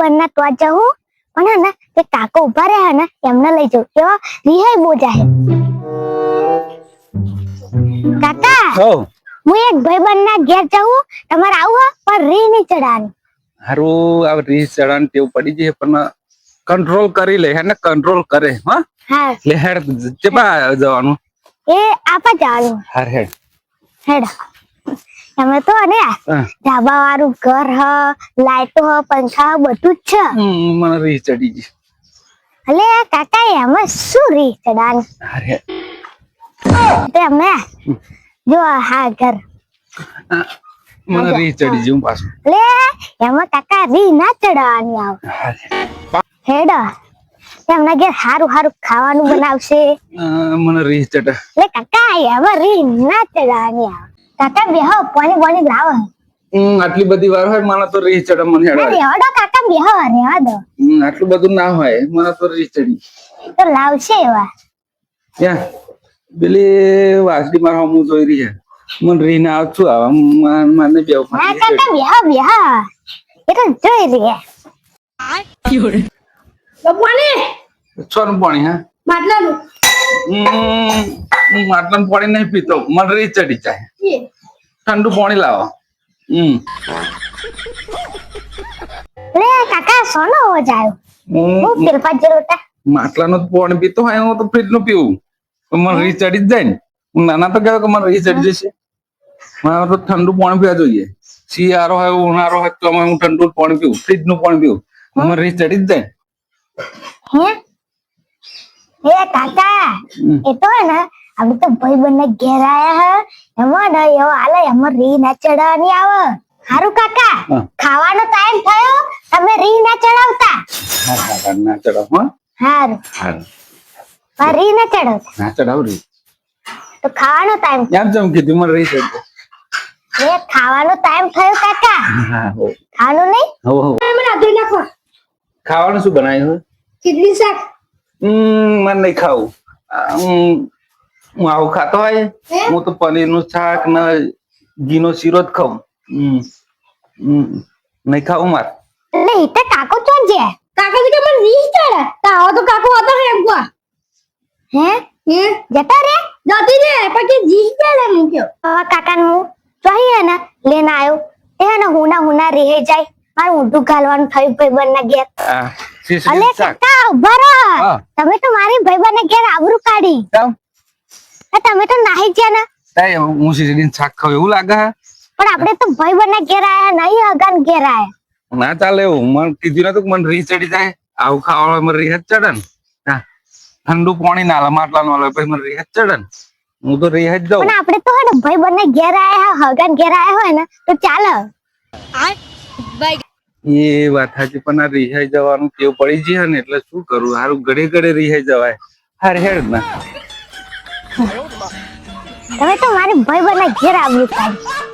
બંધ ના તો જવું પણ હે ને તે કાકો ઊભા રહ્યા ને એમને લઈ જવું એવા રિહાઈ બોજા હે કાકા હો. હું એક ભાઈબંધ ના ઘેર જવું તમારે આવું હો પણ રી નહીં ચડાવવાની હારું આ રી ચડાન ટેવ પડી જઈએ પણ કંટ્રોલ કરી લે હે ને કંટ્રોલ કરે હા. હા. લે હેડ જવાનું. એ આપા જવાનું. હાર હેડ. હેડ. અમે તો અને ધાબા વાળું ઘર હ લાઈટો હ પંખા બધું જ છે. મને રીસ ચડી ગઈ. અલે કાકા એમાં શું રી ચડાન અરે. તે અમે જો આ હા ઘર. મને રીસ ચડી ગઈ પાછું. લે એમાં કાકા રી ના ચડાવાની આવ. હેડ. એમના ઘેર હારું હારું ખાવાનું બનાવશે. મને રીસ ચડે લે કાકા એમાં રી ના ચડવાની આવ. કાકા બેહો પાણી પાણી લાવો. હમ, આટલી બધી વાર હોય મને તો રીસ ચડે મને હેડ ના રેવાડો કાકા બેહો રેવા દો હમ, આટલું બધું ના હોય મને તો રીસ ચડી તો લાવશે એવા. ત્યાં પેલી વાસડી મારા હું જોઈ રહી છે. મને રીને આવતું આવા મને બેવ ના કાકા બેહો બેહો એ તો જોઈ રહ્યા છોનું પાણી હા? માટલાનું. હું માટલાનું પાણી નહીં પીતો. મને રીસ ચડી જાય ઠંડુ પાણી લાવો હમ લે કાકા સોનો હું હું પેલપા જેલોટા માટલાનું પાણી પીતો હોય હું તો ફ્રીજનું પીવું મને રીસ ચડી જાય ને હું નાના તો કહેવાય કે મને રીસ ચડી જશે મારે તો ઠંડુ પાણી પીવા જોઈએ શિયાળો હોય ઉનાળો હોય તો હું ઠંડુ પાણી પીવું ફ્રીજનું પાણી પીવું મને રીસ ચડી જ જાય હે એ કાકા એ તો ને આપણે તો ભાઈ બંને ઘેર આયા હે. એમાં ને એવો આલે એમાં રી ના ચડાવવાની આવે. હારું કાકા ખાવાનો ટાઈમ થયો. તમે રી ના ચડાવતા? હા હા હા ના ચડાવ હા. હારું. હા રી ના ચડાવ. ના ચડાવ રી. તો ખાવાનો ટાઈમ કેમ જમ કીધું મને રી ચડી એ ખાવાનો ટાઈમ થયો કાકા. હા હો. ખાવાનું નહીં? હો હો. ખાવાનું શું બનાવ્યું? હોય શાક. હમ, મને નહીં ખાવું. હું હું આવું ખાતો હોય હું? તો પનીરનું શાક ને ઘીનો શીરો જ ખાઉં. નહીં ખાવું માર. નહીં તો કાકો તો છે. કાકા કે મને વીસ ચડે. તાવો તો કાકો હતો હે એકવાર. હે? હે? જતા રે? જતી રે. પછી વીસ ચડે મૂક્યો. હવે કાકાનું હે ને લઈને આવ્યો એ ને હુના હુના રહે જાય. મારું ઊંધું ઘાલવાનું થયું ભાઈબંધ ના ઘેર અલે કાકા ઊભા રહો. તમે તો મારી ભાઈબંધ ના ઘેર આબરૂ કાઢી. તમે તો નાહી ગયા ને. તાય હું શીશડીનું શાક ખાઉં એવું લાગે હે? પણ આપણે તો ભાઈ બને ઘેર આયા નહીં અગન ઘેર આયા. ના ચાલે મને કીધું નતું કે મને રી ચડી જાય. આવું ખાવા મને રીહ જ ચડે ને. ઠંડુ પાણી ના લે માટલા નો લે પછી મને રીહ જ ચડે ને. હું તો રીહ જાઉં પણ આપણે તો હે ને ભાઈબંધ ના ઘેર આયા હગાન ઘેર આયા હોય ને તો ચાલે. એ વાત સાચી પણ આ રિહાઈ જવાનું ટેવ પડી છે ને એટલે શું કરું? હારું ઘડે ઘડે રિહાઈ જવાય. હાર હેડ ના. તમે તો મારી ભાઈ બના ઘેર આવ્યું કાઢી